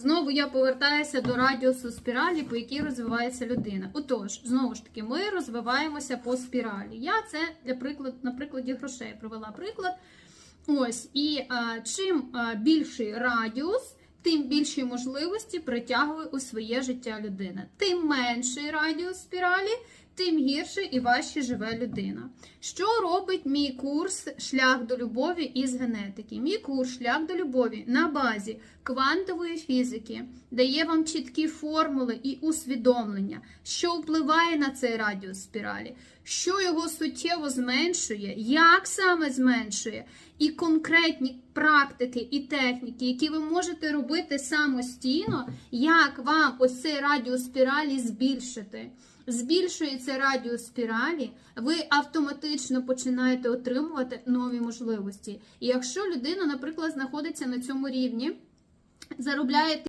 Знову я повертаюся до радіусу спіралі, по якій розвивається людина. Отож, знову ж таки, ми розвиваємося по спіралі. Я це для приклад, на прикладі грошей провела приклад. Ось, і а, чим а, більший радіус, тим більші можливості притягує у своє життя людина. Тим менший радіус спіралі, тим гірше і важче живе людина. Що робить мій курс Шлях до любові із генетики? Мій курс Шлях до любові на базі квантової фізики дає вам чіткі формули і усвідомлення, що впливає на цей радіус спіралі, що його суттєво зменшує, як саме зменшує, і конкретні практики і техніки, які ви можете робити самостійно, як вам ось цей радіус спіралі збільшити. Збільшується радіус спіралі, ви автоматично починаєте отримувати нові можливості. І якщо людина, наприклад, знаходиться на цьому рівні, заробляє